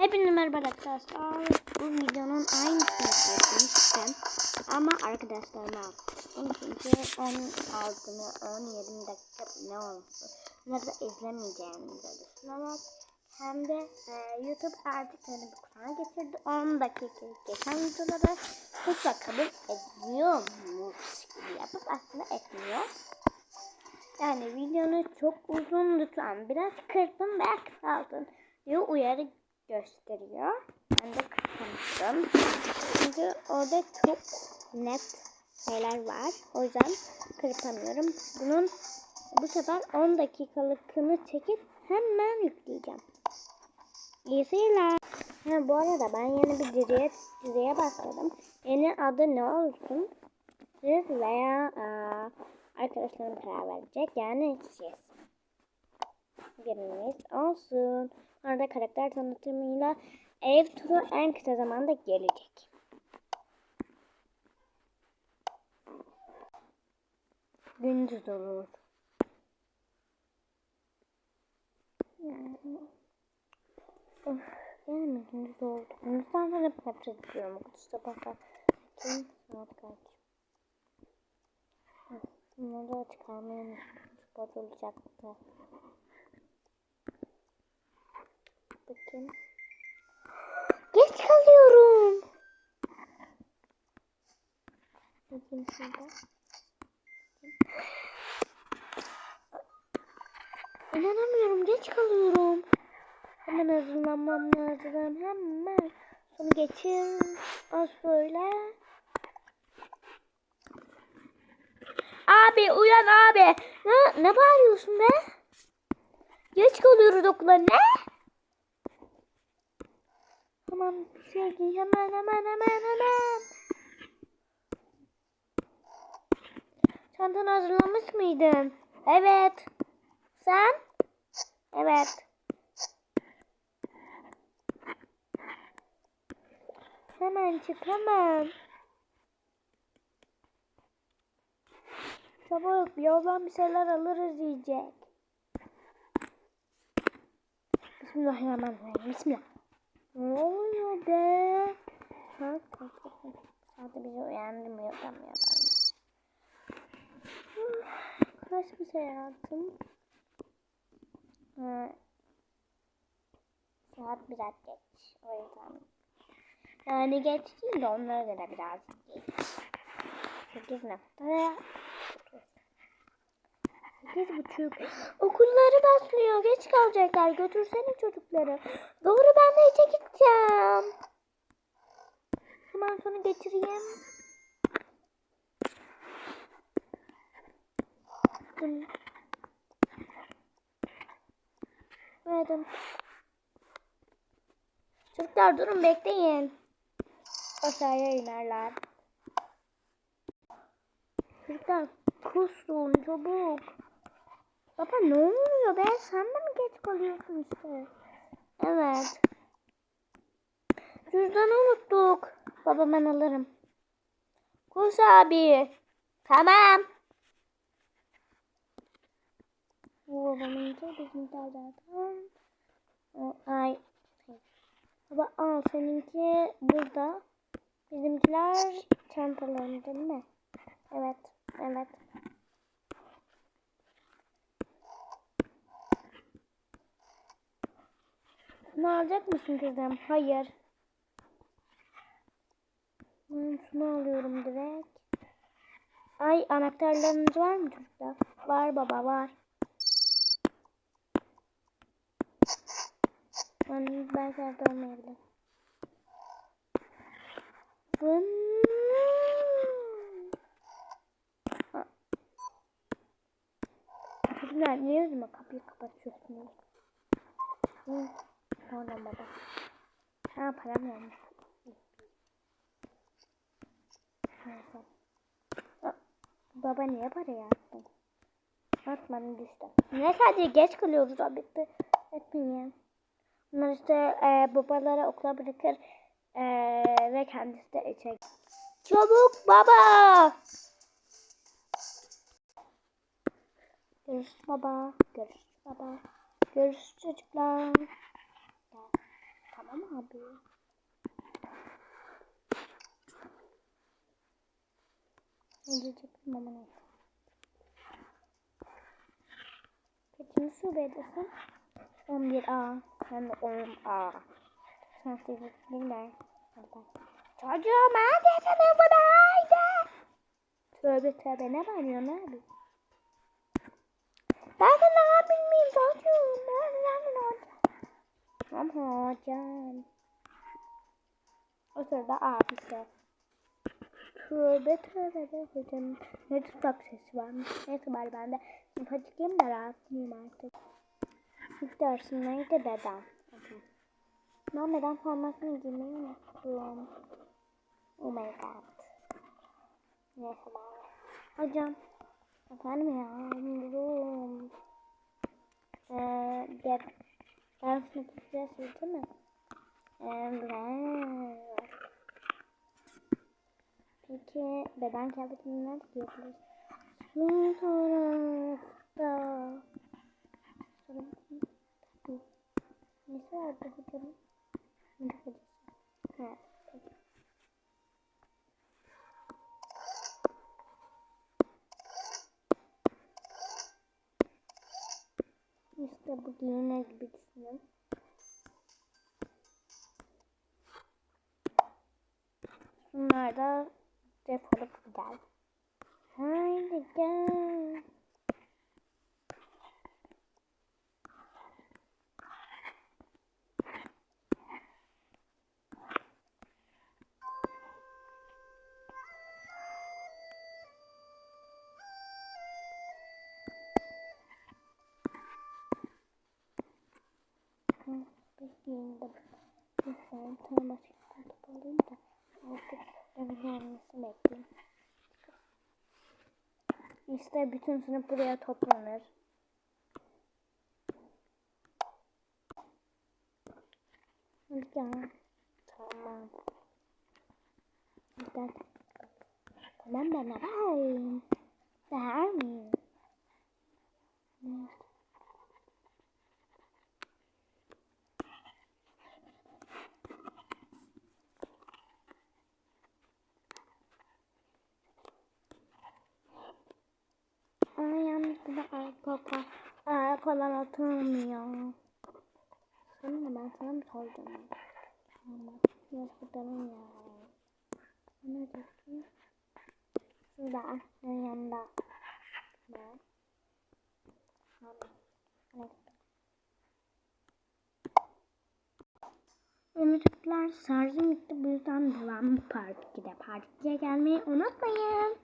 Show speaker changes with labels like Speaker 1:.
Speaker 1: Hepinize merhaba arkadaşlar. Bu videonun aynısını çekmiştim. Ama arkadaşlarıma atmıştım. Çünkü 16'ını 17 dakika ne olmuştu. Bunları da izlemeyeceğimizi düşünerek hem de e, YouTube artık yeni bir kuralı getirdi. 10 dakika geçen videoları hiç kabul ediyormuş gibi yapıp aslında etmiyor. Yani videonu çok uzun lütfen biraz kırpın veya kısaltın diye uyarı gösteriyor. Ben de kırpmıştım. Çünkü orada çok net şeyler var. O yüzden kırpamıyorum. Bunun bu sefer 10 dakikalıkını çekip hemen yükleyeceğim. İyi seyirler. Ha, bu arada ben yeni bir diziye, diziye başladım. Yeni adı ne olsun? Siz veya aa, arkadaşlarım karar verecek. Yani siz. Biriniz olsun. Arada karakter tanıtımıyla ev turu en kısa zamanda gelecek. Gündüz olur. Yani... Of, yine mi gündüz oldu? Gündüzden sonra hep nefret ediyorum. Sabahlar. Bakayım saat kaç? Bunları da çıkarmayı unuttum. Spor Bakayım. Geç kalıyorum. Bakayım şurada. İnanamıyorum geç kalıyorum. Hemen hazırlanmam lazım. Hemen. Sonra geçin. Az böyle. Abi uyan abi. Ne, ne bağırıyorsun be? Geç kalıyoruz okula ne? Şey giy. Hemen hemen hemen hemen. Çantanı hazırlamış mıydın? Evet. Sen? Evet. Hemen çık hemen. Çabuk yoldan bir şeyler alırız yiyecek. Bismillahirrahmanirrahim. Bismillah. Ne oluyor be? Kaç? Saate bizi uyandırmıyor tam ya ben. Kaç bir şey hayatım? Ha. Saat biraz geç. O yüzden. Yani geç değil de onlara göre biraz geç. Sekiz nokta. Sekiz buçuk. Okulları başlıyor. Geç kalacaklar. Götürsene çocukları. Doğru ben de işe gideceğim. Hemen sonra getireyim. Dur. Verdim. Çocuklar durun bekleyin. Aşağıya inerler. Çocuklar kusun çabuk. Baba ne oluyor be? Sen de mi geç kalıyorsun işte? Evet. Cüzdanı unuttuk. Baba ben alırım. Kus abi. Tamam. Bu babamınki bizimkiler zaten. O, Ay. Baba al seninki burada. Bizimkiler çantalarında değil mi? Evet. Evet. Şunu alacak mısın kızım? Hayır. Ben şunu alıyorum direkt. Ay anahtarlarınız var mı çocuklar? Var baba var. Ben belki evde olmayabilir. Vın. Çocuklar niye yüzüme kapıyı kapatıyorsunuz? Hı. Oradan baba. Ha param. Aa, Baba niye parayı attın? Atmadım düştü. Ne sadece geç kalıyoruz abi. Etmeyin. Bunlar işte e, babaları okula bırakır e, ve kendisi de içe. Çabuk baba. Görüşürüz baba. Görüşürüz baba. Görüşürüz çocuklar. Tamam. Abi. Ne diyecektim ama neyse. Kaçıncı şubedesin? 11A. Hem de 10A. Şanssızlıklar. Çocuğum neredesiniz bu da haydi. Tövbe tövbe ne bağırıyorsun abi? Ben de ne yapayım çocuğum? Ben? Tamam hocam. O sırada abisi. Tövbe tövbe de hocam. Ne tutak sesi varmış. Neyse bari ben de simpatikiyim de rahatsızım artık. İlk dersimdeydi beden. Ben beden formasını giymeyi unuttum. Oh my god. Neyse bari. Hocam. Efendim ya. Durum. Ee. Ben sınıfı size değil mi? Evet. Peki beden kıyafetini nerede giyebiliriz? Şu tarafta. Vardı hocam? Ne hocası? Ha, İşte bu giyinir gibi düşünün. Bunlar da defolup gider. Haydi gel. Giyindim. Lütfen tam başka bir alayım da artık evin gelmesini bekleyeyim. İşte bütün sınıf buraya toplanır. Gel. Tamam. Gel. Tamam ben de varım. Var mı? Evet. Ama arka ayak olan oturmuyor. Sonra ben sana mı soracağım? Tamam. Yazıklarım ya. Ne diyorsun? Şurada. Benim yanında. Ne? Çocuklar şarjım bitti bu yüzden devam park gide parkçıya gelmeyi unutmayın.